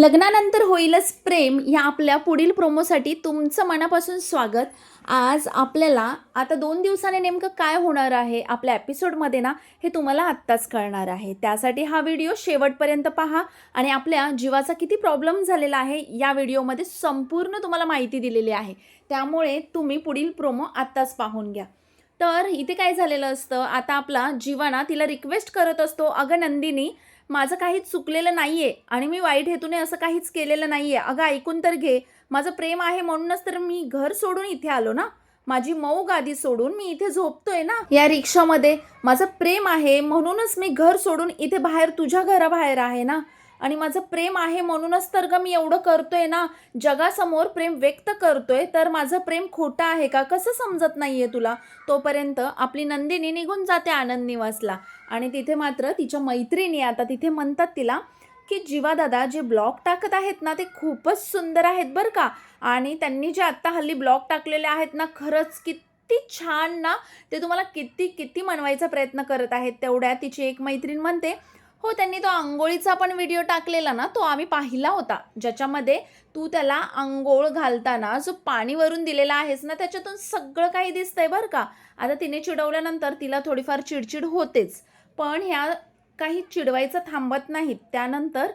लग्नानंतर होईलच प्रेम या आपल्या पुढील प्रोमोसाठी तुमचं मनापासून स्वागत. आज आपल्याला आता दोन दिवसाने नेमकं काय होणार आहे आपल्या एपिसोडमध्ये ना हे तुम्हाला आत्ताच कळणार आहे. त्यासाठी हा व्हिडिओ शेवटपर्यंत पहा आणि आपल्या जीवाचा किती प्रॉब्लेम झालेला आहे या व्हिडिओमध्ये संपूर्ण तुम्हाला माहिती दिलेली आहे. त्यामुळे तुम्ही पुढील प्रोमो आत्ताच पाहून घ्या. तर इथे काय झालेलं असतं आता आपला जीवाना तिला रिक्वेस्ट करत असतो अगं नंदिनी माझं काहीच चुकलेलं नाही आहे आणि मी वाईट हेतूने असं काहीच केलेलं नाही आहे अगं ऐकून तर घे. माझं प्रेम आहे म्हणूनच तर मी घर सोडून इथे आलो ना. माझी मऊ गादी सोडून मी इथे झोपतोय ना. या रिक्षामध्ये माझं प्रेम आहे म्हणूनच मी घर सोडून इथे बाहेर तुझ्या घराबाहेर आहे ना. आणि माझं प्रेम आहे म्हणूनच तर ग मी एवढं करतोय ना. जगासमोर प्रेम व्यक्त करतोय तर माझं प्रेम खोटं आहे का? कसं समजत नाहीये तुला? तोपर्यंत आपली नंदिनी निघून जाते आनंद निवासला. आणि तिथे मात्र तिच्या मैत्रिणी आता तिथे म्हणतात तिला की जीवा दादा जे ब्लॉग टाकत आहेत ना ते खूपच सुंदर आहेत बरं का. आणि त्यांनी जे आत्ता हल्ली ब्लॉग टाकलेले आहेत ना खरंच किती छान ना. ते तुम्हाला किती किती मनवायचा प्रयत्न करत आहेत तेवढ्या तिची एक मैत्रीण म्हणते हो त्यांनी तो आंघोळीचा पण व्हिडिओ टाकलेला ना तो आम्ही पाहिला होता. ज्याच्यामध्ये तू त्याला आंघोळ घालताना जो पाणी वरून दिलेला आहेस ना त्याच्यातून सगळं काही दिसतंय बरं का. आता तिने चिडवल्यानंतर तिला थोडीफार चिडचिड होतेच. पण ह्या काही चिडवायचं थांबत नाहीत. त्यानंतर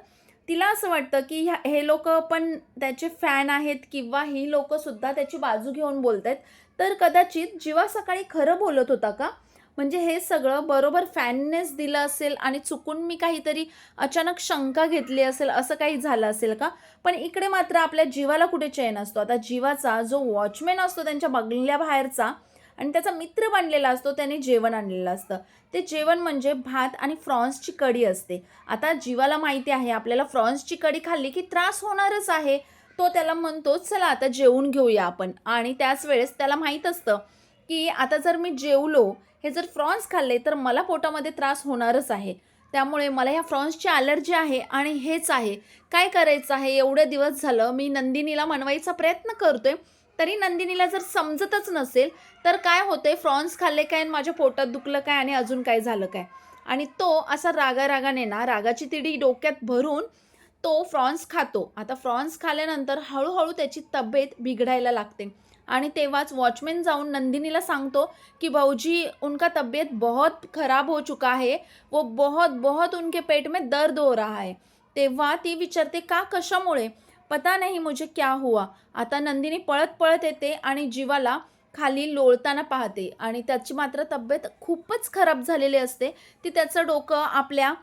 तिला असं वाटतं की ह्या हे लोक पण त्याचे फॅन आहेत किंवा ही लोकंसुद्धा त्याची बाजू घेऊन बोलत आहेत तर कदाचित जीवा सकाळी खरं बोलत होता का? म्हणजे हे सगळं बरोबर फॅननेच दिलं असेल आणि चुकून मी काहीतरी अचानक शंका घेतली असेल असं काही झालं असेल का? पण इकडे मात्र आपल्या जीवाला कुठे चैन असतो? आता जीवाचा जो वॉचमॅन असतो त्यांच्या बंगल्याबाहेरचा आणि त्याचा मित्र बनलेला असतो त्याने जेवण आणलेलं असतं. ते जेवण म्हणजे भात आणि फ्रॉन्सची कढी असते. आता जीवाला माहिती आहे आपल्याला फ्रॉन्सची कढी खाल्ली की त्रास होणारच आहे. तो त्याला म्हणतो चला आता जेवून घेऊया आपण. आणि त्याच वेळेस त्याला माहीत असतं की आता जर मी जेवलो हे जर फ्रॉन्स खाल्ले तर मला पोटामध्ये त्रास होणारच आहे. त्यामुळे मला ह्या फ्रॉन्सची ॲलर्जी आहे आणि हेच आहे. काय करायचं आहे? एवढे दिवस झालं मी नंदिनीला मनवायचा प्रयत्न करतोय. तरी नंदिनीला जर समजतच नसेल तर काय होते फ्रॉन्स खाल्ले काय आणि माझ्या पोटात दुखलं काय आणि अजून काय झालं काय? आणि तो असा रागा रागाने ना रागाची तिडी डोक्यात भरून तो फ्रॉन्स खातो. आता फ्रॉन्स खाल्ल्यानंतर हळूहळू त्याची तब्येत बिघडायला लागते. आणि तेव्हाच वॉचमॅन जाऊन नंदिनीला सांगतो कि भाऊजी उनका तबीयत बहुत ख़राब हो चुका है. वो बहुत बहुत उनके पेट में दर्द हो रहा है. तेव्हा ती विचारते का कशामुळे? पता नाही मुझे क्या हुआ. आता नंदिनी पळत पळत येते आणि जीवाला खाली लोळताना पाहते आणि त्याची मात्र तब्येत खूपच खराब झालेली असते. ती त्याचं डोकं आपल्या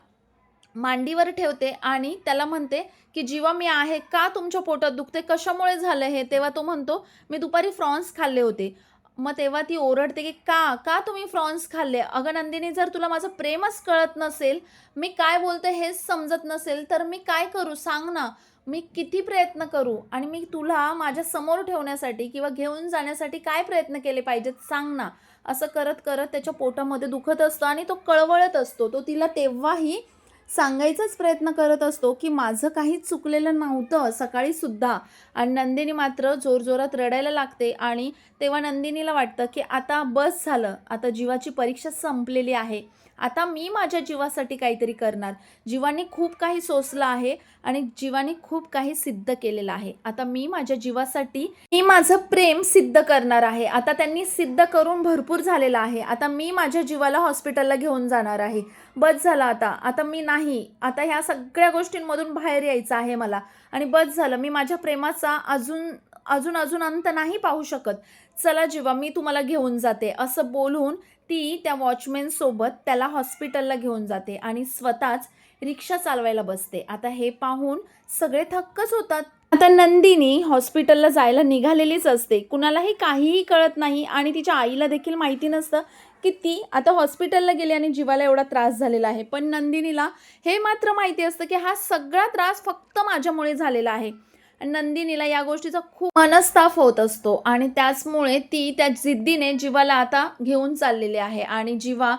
मांडीवर ठेवते आणि त्याला म्हणते की जीवा मी आहे का तुमच्या पोटात दुखते? कशामुळे झालं हे? तेव्हा तो म्हणतो मी दुपारी फ्रॉन्स खाल्ले होते. मग तेव्हा ती ओरडते की का का तुम्ही फ्रॉन्स खाल्ले? अगं नंदिनी जर तुला माझं प्रेमच कळत नसेल मी काय बोलते हेच समजत नसेल तर मी काय करू? सांग ना. मी किती प्रयत्न करू आणि मी तुला माझ्यासमोर ठेवण्यासाठी किंवा घेऊन जाण्यासाठी काय प्रयत्न केले पाहिजेत सांग ना. असं करत करत त्याच्या पोटामध्ये दुखत असतं आणि तो कळवळत असतो. तो तिला तेव्हाही सांगायचाच प्रयत्न करत असतो की माझं काहीच चुकलेलं नव्हतं. सकाळीसुद्धा आणि नंदिनी मात्र जोरजोरात रडायला लागते आणि तेव्हा नंदिनीला वाटतं की आता बस झालं. आता जीवाची परीक्षा संपलेली आहे. आता मी माझ्या जीवासाठी काहीतरी करणार. जीवाने खूप काही सोसलं आहे आणि जीवाने खूप काही सिद्ध केलेलं आहे. आता मी माझ्या जीवासाठी मी माझं प्रेम सिद्ध करणार आहे. आता त्यांनी सिद्ध करून भरपूर झालेलं आहे. आता मी माझ्या जीवाला हॉस्पिटलला घेऊन जाणार आहे. बस झालं आता. आता मी नाही. आता ह्या सगळ्या गोष्टींमधून बाहेर यायचं आहे मला. आणि बस झालं. मी माझ्या प्रेमाचा अजून अजून अजून अंत नाही पाहू शकत. चला जीवा मी तुम्हाला घेऊन जाते. असं बोलून ती त्या वॉचमॅनसोबत त्याला हॉस्पिटलला घेऊन जाते आणि स्वतःच रिक्षा चालवायला बसते. आता हे पाहून सगळे थक्कच होतात. आता नंदिनी हॉस्पिटलला जायला निघालेलीच असते. कुणालाही काहीही कळत नाही आणि तिच्या आईला देखील माहिती नसतं की ती आता हॉस्पिटलला गेली आणि जीवाला एवढा त्रास झालेला आहे. पण नंदिनीला हे मात्र माहिती असतं की हा सगळा त्रास फक्त माझ्यामुळे झालेला आहे. नंदिनीला या गोष्टीचा खूप मनस्ताप होत असतो आणि त्याचमुळे ती त्या जिद्दीने जीवाला आता घेऊन चाललेली आहे. आणि जीवा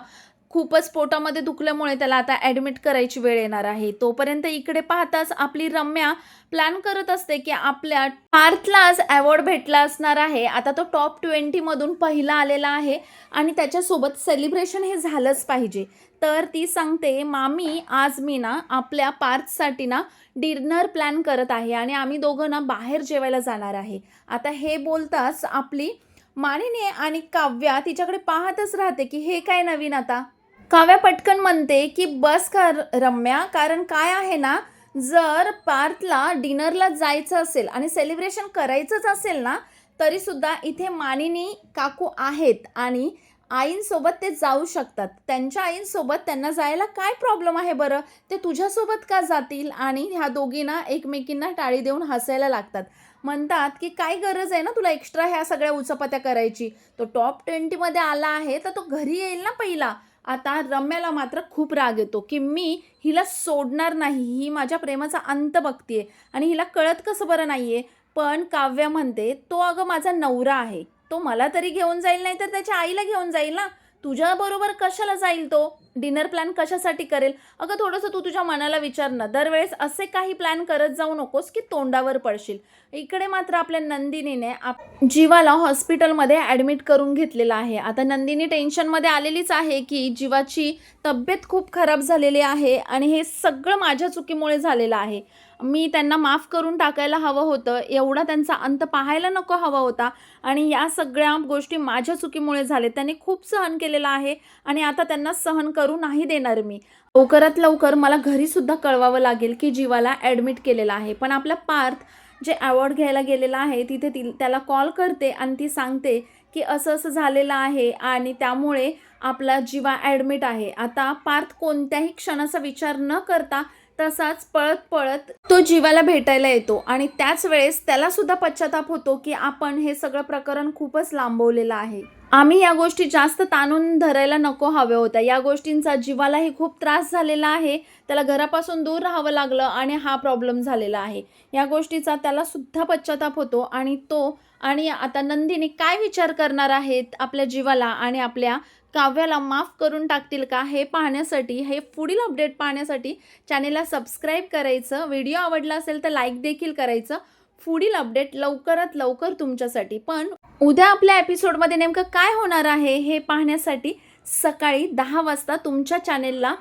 खूपच पोटामध्ये दुखल्यामुळे त्याला आता ॲडमिट करायची वेळ येणार आहे. तोपर्यंत इकडे पाहताच आपली रम्या प्लॅन करत असते की आपल्या पार्थला आज अवॉर्ड भेटला असणार आहे. आता तो टॉप ट्वेंटीमधून पहिला आलेला आहे आणि त्याच्यासोबत सेलिब्रेशन हे झालंच पाहिजे. तर ती सांगते मामी आज मी ना आपल्या पार्थसाठी ना डिनर प्लॅन करत आहे आणि आम्ही दोघं ना बाहेर जेवायला जाणार आहे. आता हे बोलताच आपली मानिनी आणि काव्या तिच्याकडे पाहतच राहते की हे काय नवीन आता? काव्या पटकन म्हणते की बस का रम्या कारण काय आहे ना जर पार्थला डिनरला जायचं असेल आणि सेलिब्रेशन करायचंच असेल ना तरीसुद्धा इथे मानिनी काकू आहेत आणि आईंसोबत ते जाऊ शकतात. त्यांच्या आईंसोबत त्यांना जायला काय प्रॉब्लेम आहे बरं? ते तुझ्यासोबत का जातील आणि ह्या दोघींना एकमेकींना टाळी देऊन हसायला लागतात. म्हणतात की काय गरज आहे ना तुला एक्स्ट्रा ह्या सगळ्या उचपत्या करायची? तो टॉप ट्वेंटीमध्ये आला आहे तर तो घरी येईल ना पहिला. आता रम्याला मात्र खूप राग येतो की मी हिला सोडणार नाही. ही माझ्या प्रेमाचा अंत बघतीये आणि हिला कळत कसं बरं नाही आहे पण काव्य म्हणते तो अगं माझा नवरा आहे. तो मला तरी घेऊन जाईल नाही तर त्याच्या आईला घेऊन जाईल ना? तुझ्याबरोबर कशाला जाईल तो? डिनर प्लॅन कशासाठी करेल? अगं थोडंसं तू तुझ्या मनाला विचार ना. दरवेळेस असे काही प्लॅन करत जाऊ नकोस की तोंडावर पडशील. इकडे मात्र आपल्या नंदिनीने आप जीवाला हॉस्पिटलमध्ये ॲडमिट करून घेतलेलं आहे. आता नंदिनी टेन्शनमध्ये आलेलीच आहे की जीवाची तब्येत खूप खराब झालेली आहे आणि हे सगळं माझ्या चुकीमुळे झालेलं आहे. मी त्यांना माफ करून टाकायला हवं होतं. एवढा त्यांचा अंत पाहायला नको हवा होता. आणि या सगळ्या गोष्टी माझ्या चुकीमुळे झाले त्यांनी खूप सहन केलेलं आहे आणि आता त्यांना सहन करू नाही देणार मी. लवकरात लवकर मला घरीसुद्धा कळवावं लागेल की जीवाला ॲडमिट केलेलं आहे. पण आपला पार्थ जे अवॉर्ड घ्यायला गेलेला आहे तिथे ती त्याला कॉल करते आणि ती सांगते की असं असं झालेलं आहे आणि त्यामुळे आपला जीवा ॲडमिट आहे. आता पार्थ कोणत्याही क्षणाचा विचार न करता तसाच पळत पळत तो जीवाला भेटायला येतो आणि त्याच वेळेस त्याला सुद्धा पश्चाताप होतो की आपण हे सगळं प्रकरण खूपच लांबवलेलं आहे. आम्ही या गोष्टी जास्त ताणून धरायला नको हव्या होत्या. या गोष्टींचा जीवालाही खूप त्रास झालेला आहे. त्याला घरापासून दूर राहावं लागलं आणि हा प्रॉब्लेम झालेला आहे. या गोष्टीचा त्याला सुद्धा पश्चाताप होतो आणि तो आणि आता नंदिनी काय विचार करणार आहेत आपल्या जीवाला आणि आपल्या काव्याला माफ करून टाकतील का हे पाहण्यासाठी हे पुढील अपडेट पाहण्यासाठी चॅनेलला सबस्क्राईब करायचं. व्हिडिओ आवडला असेल तर लाईक देखील करायचं. पुढील अपडेट लवकरात लवकर तुमच्यासाठी. पण उद्या आपल्या एपिसोडमध्ये नेमकं काय होणार आहे हे पाहण्यासाठी सकाळी दहा वाजता तुमच्या चॅनेलला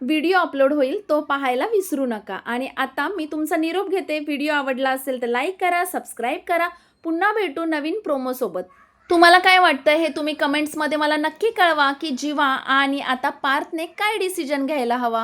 व्हिडिओ अपलोड होईल. तो पाहायला विसरू नका. आणि आता मी तुमचा निरोप घेते. व्हिडिओ आवडला असेल तर लाईक करा सबस्क्राईब करा. पुन्हा भेटू नवीन प्रोमोसोबत तुम्हाला काय वाटतं हे तुम्ही कमेंट्समध्ये मला नक्की कळवा की जीवा आणि आता पार्थने काय डिसिजन घ्यायला हवा?